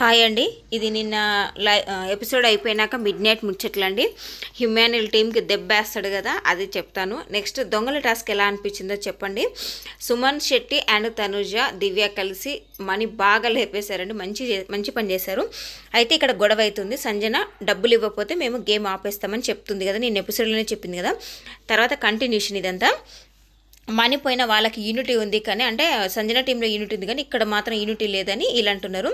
Hi అండి. ఇది నిన్న లై ఎపిసోడ్ అయిపోయినాక మిడ్ నైట్ ముచ్చట్లండి. హ్యుమానిల్ టీమ్కి దెబ్బేస్తాడు కదా అది చెప్తాను. నెక్స్ట్ దొంగల టాస్క్ ఎలా అనిపించిందో చెప్పండి. సుమన్ శెట్టి అండ్ తనుజ దివ్య కలిసి మనీ బాగా లేపేశారండి. మంచి చే- మంచి పని చేశారు. అయితే ఇక్కడ గొడవ అవుతుంది సంజన డబ్బులు ఇవ్వకపోతే మేము గేమ్ ఆపేస్తామని చెప్తుంది కదా నేను ఎపిసోడ్లోనే చెప్పింది కదా. తర్వాత కంటిన్యూషన్ ఇదంతా. మనీ వాళ్ళకి యూనిటీ ఉంది కానీ అంటే సంజన టీంలో యూనిటీ ఉంది కానీ ఇక్కడ మాత్రం యూనిటీ లేదని వీళ్ళు అంటున్నారు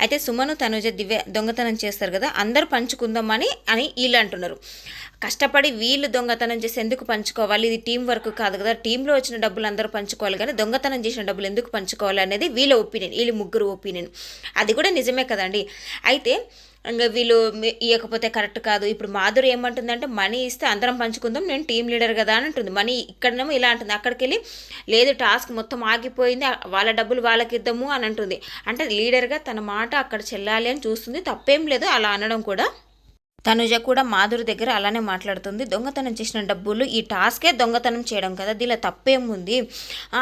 అయితే సుమను తనుజ దివ్య దొంగతనం చేస్తారు కదా అందరూ పంచుకుందామని అని వీళ్ళు అంటున్నారు కష్టపడి వీళ్ళు దొంగతనం చేసి ఎందుకు పంచుకోవాలి? ఇది టీం వర్క్ కాదు కదా. టీంలో వచ్చిన డబ్బులు అందరూ పంచుకోవాలి కానీ దొంగతనం చేసిన డబ్బులు ఎందుకు పంచుకోవాలి అనేది వీళ్ళ ఒపీనియన్ వీళ్ళు ముగ్గురు ఒపీనియన్. అది కూడా నిజమే కదండి. అయితే ఇంకా వీళ్ళు ఇవ్వకపోతే కరెక్ట్ కాదు. ఇప్పుడు మాధురి ఏమంటుందంటే మనీ ఇస్తే అందరం పంచుకుందాం నేను టీం లీడర్ కదా అని అంటుంది. మనీ ఇక్కడనేమో ఇలా అంటుంది. అక్కడికి వెళ్ళి లేదు టాస్క్ మొత్తం ఆగిపోయింది వాళ్ళ డబ్బులు వాళ్ళకి ఇద్దాము అని అంటుంది. అంటే లీడర్గా తన మాట అక్కడ చెల్లాలి అని చూస్తుంది. తప్పేం లేదు అలా అనడం కూడా. తనుజ కూడా మాధురి దగ్గర అలానే మాట్లాడుతుంది. దొంగతనం చేసిన డబ్బులు ఈ టాస్కే దొంగతనం చేయడం కదా దీనిలో తప్పేముంది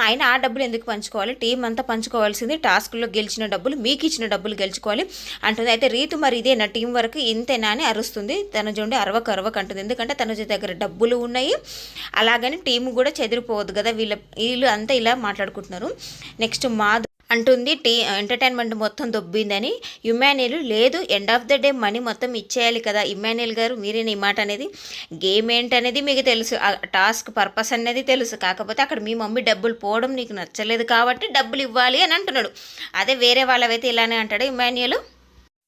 అయినా ఆ డబ్బులు ఎందుకు పంచుకోవాలి? టీం అంతా పంచుకోవాల్సింది టాస్క్లో గెలిచిన డబ్బులు మీకు ఇచ్చిన డబ్బులు గెలుచుకోవాలి అంటుంది. అయితే రీతు మరి ఇదే నా టీం వరకు ఇంతేనా అని అరుస్తుంది. తనుజ ఉండి అరవకు అరవకు అంటుంది. ఎందుకంటే తనుజ దగ్గర డబ్బులు ఉన్నాయి. అలాగని టీం కూడా చెదిరిపోవద్దు కదా వీళ్ళ వీళ్ళు అంతా ఇలా మాట్లాడుకుంటున్నారు. నెక్స్ట్ మాధు అంటుంది. టీ ఎంటర్టైన్మెంట్ మొత్తం దొబ్బిందని. ఇమ్మాన్యుల్ లేదు end of the day money మొత్తం ఇచ్చేయాలి కదా. ఇమ్మాన్యుల్ గారు మీరేనా ఈ మాట అనేది గేమ్ ఏంటనేది మీకు తెలుసు. ఆ టాస్క్ పర్పస్ అనేది తెలుసు. కాకపోతే అక్కడ మీ మమ్మీ డబ్బులు పోవడం నీకు నచ్చలేదు కాబట్టి డబ్బులు ఇవ్వాలి అని అంటున్నాడు. అదే వేరే వాళ్ళవైతే ఇలానే అంటాడు. ఇమ్మాన్యుల్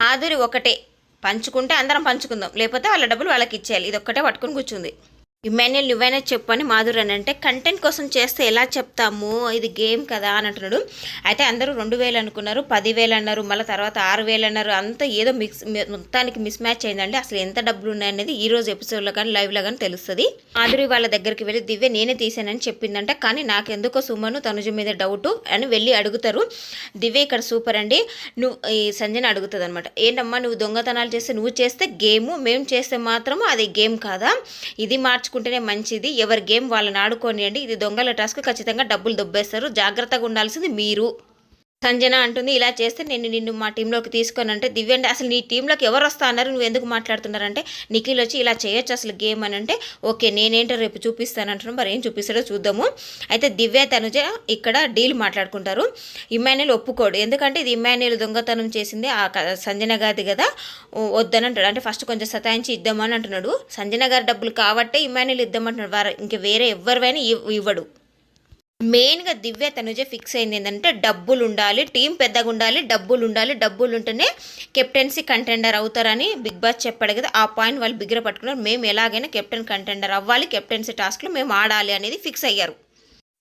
మాధురి ఒకటే. పంచుకుంటే అందరం పంచుకుందాం. లేకపోతే వాళ్ళ డబ్బులు వాళ్ళకి ఇచ్చేయాలి. ఇది ఒక్కటే పట్టుకుని కూర్చుంది. ఇమాన్యుల్ నువ్వైనా చెప్పని మాధురి అని అంటే కంటెంట్ కోసం చేస్తే ఎలా చెప్తాము? ఇది గేమ్ కదా అని అంటున్నాడు. అయితే అందరూ రెండు వేలు అనుకున్నారు పదివేలు అన్నారు మళ్ళీ తర్వాత ఆరు వేలు అన్నారు. అంతా ఏదో మిక్స్ మొత్తానికి మిస్ మ్యాచ్ అయిందండి. అసలు ఎంత డబ్బులు ఉన్నాయనేది ఈ రోజు ఎపిసోడ్లో కానీ లైవ్లో కానీ తెలుస్తుంది. మాధురి వాళ్ళ దగ్గరికి వెళ్ళి దివ్య నేనే తీసానని చెప్పిందంట. కానీ నాకెందుకో సుమను తనుజ మీద డౌట్ అని వెళ్ళి అడుగుతారు. దివ్య ఇక్కడ సూపర్ అండి. నువ్వు ఈ సంజన అడుగుతుంది అనమాట ఏంటమ్మా నువ్వు దొంగతనాలు చేస్తే నువ్వు చేస్తే గేము మేము చేస్తే మాత్రము? అది గేమ్ కాదా? ఇది మార్చు మార్చుకుంటేనే మంచిది. ఎవరి గేమ్ వాళ్ళని ఆడుకోనియండి. ఇది దొంగల టాస్క్. ఖచ్చితంగా డబ్బులు దొబ్బేస్తారు. జాగ్రత్తగా ఉండాల్సింది మీరు. సంజన అంటుంది ఇలా చేస్తే నేను నిన్ను మా టీంలోకి తీసుకొని అంటే దివ్య అంటే అసలు నీ టీంలోకి ఎవరు వస్తా అన్నారు? నువ్వు ఎందుకు మాట్లాడుతున్నారంటే నిఖిల్ వచ్చి ఇలా చేయొచ్చు అసలు గేమ్ అని అంటే ఓకే నేనేంటో రేపు చూపిస్తాను అంటున్నాం మరి ఏం చూపిస్తాడో చూద్దాము. అయితే దివ్య తనుజ ఇక్కడ డీల్ మాట్లాడుకుంటారు. ఇమ్మాన్యుల్ ఒప్పుకోడు. ఎందుకంటే ఇది ఇమ్మాన్యుల్ దొంగతనం చేసింది ఆ సంజన గారిది కదా. వద్దని అంటాడు. అంటే ఫస్ట్ కొంచెం సతాయించి ఇద్దామని అంటున్నాడు. సంజన గారి డబ్బులు కాబట్టే ఇమ్మాన్యుల్ ఇద్దామంటున్నాడు. వారు ఇంక వేరే ఎవరివైనా ఇవ్వడు. మెయిన్గా దివ్య తనుజే ఫిక్స్ అయింది ఏంటంటే డబ్బులు ఉండాలి టీం పెద్దగా ఉండాలి డబ్బులు ఉండాలి డబ్బులు ఉంటేనే కెప్టెన్సీ కంటెండర్ అవుతారని బిగ్ బాస్ చెప్పాడు కదా. ఆ పాయింట్ వాళ్ళు బిగ్గర పట్టుకున్నారు. మేము ఎలాగైనా కెప్టెన్ కంటెండర్ అవ్వాలి కెప్టెన్సీ టాస్క్లు మేము ఆడాలి అనేది ఫిక్స్ అయ్యారు.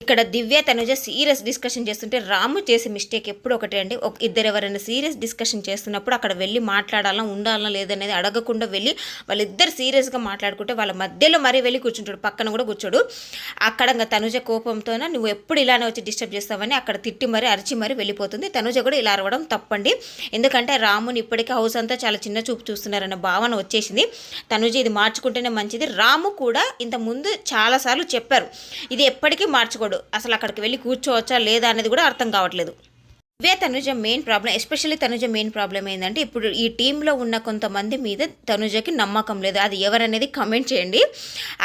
ఇక్కడ దివ్య తనుజ సీరియస్ డిస్కషన్ చేస్తుంటే రాము చేసే మిస్టేక్ ఎప్పుడు ఒకటే అండి. ఒక ఇద్దరు ఎవరైనా సీరియస్ డిస్కషన్ చేస్తున్నప్పుడు అక్కడ వెళ్ళి మాట్లాడాలా ఉండాలా లేదనేది అడగకుండా వెళ్ళి వాళ్ళిద్దరు సీరియస్గా మాట్లాడుకుంటే వాళ్ళ మధ్యలో మరీ వెళ్ళి కూర్చుంటాడు పక్కన కూడా కూర్చోడు. అక్కడ ఇంకా తనుజ కోపంతోనే నువ్వు ఎప్పుడు ఇలానే వచ్చి డిస్టర్బ్ చేస్తావని అక్కడ తిట్టి మరీ అరిచి మరీ వెళ్ళిపోతుంది తనుజ కూడా ఇలా అరవడం తప్పండి. ఎందుకంటే రాముని ఇప్పటికే హౌస్ అంతా చాలా చిన్న చూపు చూస్తున్నారన్న భావన వచ్చేసింది. తనుజ ఇది మార్చుకుంటేనే మంచిది. రాము కూడా ఇంత ముందు చాలాసార్లు చెప్పారు ఇది ఎప్పటికీ మార్చుకోడు. అసలు అక్కడికి వెళ్ళి కూర్చోవచ్చా లేదా అనేది కూడా అర్థం కావట్లేదు. ఇవే Tanuja main problem especially Tanuja main problem ఏంటంటే ఇప్పుడు ఈ టీంలో ఉన్న కొంతమంది మీద తనుజకి నమ్మకం లేదు. అది ఎవరనేది కమెంట్ చేయండి.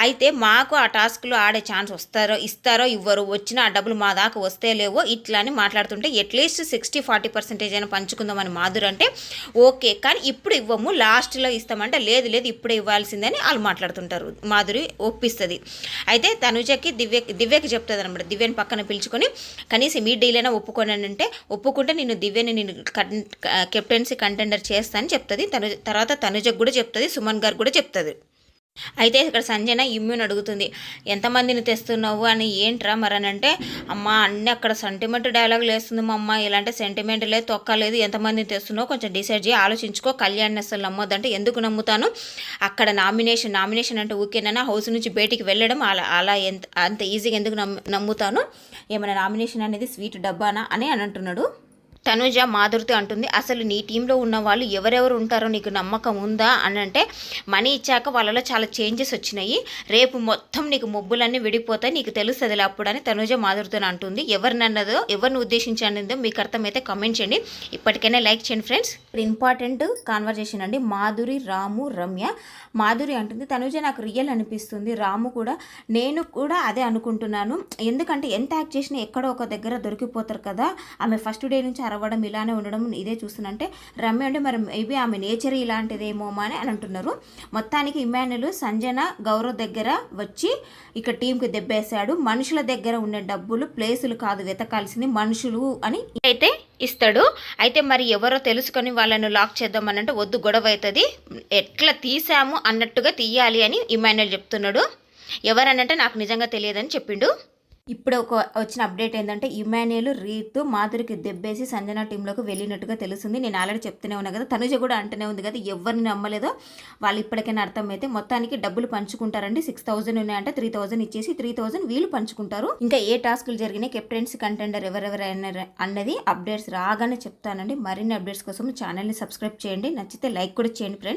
అయితే మాకు ఆ టాస్క్లో ఆడే ఛాన్స్ వస్తారో ఇస్తారో ఇవ్వరు వచ్చిన ఆ డబ్బులు మా దాకా వస్తే లేవో ఇట్లా అని మాట్లాడుతుంటే ఎట్లీస్ట్ సిక్స్టీ ఫార్టీ పర్సెంటేజ్ అయినా పంచుకుందామని మాధురు అంటే ఓకే కానీ ఇప్పుడు ఇవ్వము లాస్ట్లో ఇస్తామంటే లేదు లేదు ఇప్పుడే ఇవ్వాల్సిందని వాళ్ళు మాట్లాడుతుంటారు. మాధురి ఒప్పిస్తుంది. అయితే తనుజకి దివ్య దివ్యకి చెప్తుంది అనమాట దివ్యని పక్కన పిలుచుకొని కనీసం మీ డీల్ అయినా ఒప్పు ఒప్పుకుంటే నేను దివ్యని నేను కెప్టెన్సీ కంటెండర్ చేస్తానని చెప్తుంది. తను తర్వాత తనుజకు కూడా చెప్తుంది సుమన్ గారు కూడా చెప్తుంది. అయితే ఇక్కడ సంజన ఇమ్యూన్ అడుగుతుంది ఎంతమందిని తెస్తున్నావు అని ఏంట్రా మరి అని అంటే అమ్మ అన్నీ అక్కడ సెంటిమెంట్ డైలాగులు వేస్తుంది మా అమ్మ ఇలాంటి సెంటిమెంట్ లేదు తొక్కలేదు ఎంతమందిని తెస్తున్నావు కొంచెం డిసైడ్ చేయి ఆలోచించుకో కళ్యాణ్ అసలు నమ్మొద్దంటే ఎందుకు నమ్ముతాను? అక్కడ నామినేషన్ నామినేషన్ అంటే ఊకేనా హౌస్ నుంచి బయటికి వెళ్ళడం అలా అలా ఎంత అంత ఈజీగా ఎందుకు నమ్ము నమ్ముతాను? ఏమైనా నామినేషన్ అనేది స్వీట్ డబ్బానా? అని అని అంటున్నాడు. తనుజ మాధురితో అంటుంది అసలు నీ టీంలో ఉన్న వాళ్ళు ఎవరెవరు ఉంటారో నీకు నమ్మకం ఉందా? అని అంటే మనీ ఇచ్చాక వాళ్ళలో చాలా చేంజెస్ వచ్చినాయి. రేపు మొత్తం నీకు మొబ్బులన్నీ విడిపోతాయి. నీకు తెలుస్తుంది అప్పుడు అని తనుజ మాధురితో అంటుంది. ఎవరినన్నదో ఎవరిని ఉద్దేశించి అన్నదో మీకు అర్థమైతే కమెంట్ చేయండి. ఇప్పటికైనా లైక్ చేయండి ఫ్రెండ్స్ ఇంపార్టెంట్ కాన్వర్జేషన్ అండి. మాధురి రాము రమ్య. మాధురి అంటుంది తనుజ నాకు రియల్ అనిపిస్తుంది. రాము కూడా నేను కూడా అదే అనుకుంటున్నాను. ఎందుకంటే ఎంత యాక్ట్ చేసినా ఎక్కడో ఒక దగ్గర దొరికిపోతారు కదా. ఆమె ఫస్ట్ డే నుంచి అరవడం ఇలానే ఉండడం ఇదే చూస్తున్నంటే రమ్య అంటే మరి మేబీ ఆమె నేచర్ ఇలాంటిదేమో అని అని అంటున్నారు మొత్తానికి ఇమాన్యులు సంజన గౌరవ్ దగ్గర వచ్చి ఇక టీంకి దెబ్బేశాడు. మనుషుల దగ్గర ఉండే డబ్బులు ప్లేసులు కాదు వెతకాల్సింది మనుషులు అని అయితే ఇస్తాడు. అయితే మరి ఎవరో తెలుసుకొని వాళ్ళను లాక్ చేద్దామని అంటే వద్దు గొడవ అవుతుంది. ఎట్లా తీసాము అన్నట్టుగా తీయాలి అని ఇమాన్యుల్ చెప్తున్నాడు. ఎవరనంటే నాకు నిజంగా తెలియదని చెప్పిండు. ఇప్పుడు ఒక వచ్చిన అప్డేట్ ఏంటంటే ఇమాన్యుయల్ రీతు మాధురికి దెబ్బేసి సంజన టీంలోకి వెళ్ళినట్టుగా తెలుస్తుంది. నేను ఆల్రెడీ చెప్తూనే ఉన్నా కదా తనుజ కూడా అంటూనే ఉంది కదా ఎవరిని నమ్మలేదో వాళ్ళు ఇప్పటికైనా అర్థమైతే మొత్తానికి డబ్బులు పంచుకుంటారండి. సిక్స్ థౌసండ్ ఉన్నాయంటే త్రీ థౌసండ్ ఇచ్చేసి త్రీ థౌసండ్ వీళ్ళు పంచుకుంటారు. ఇంకా ఏ టాస్కులు జరిగినాయి కెప్టెన్స్ కంటెండర్ ఎవరెవరైనా అన్నది అప్డేట్స్ రాగానే చెప్తానండి. మరిన్ని అప్డేట్స్ కోసం ఛానల్ని సబ్స్క్రైబ్ చేయండి నచ్చితే లైక్ కూడా చేయండి ఫ్రెండ్స్.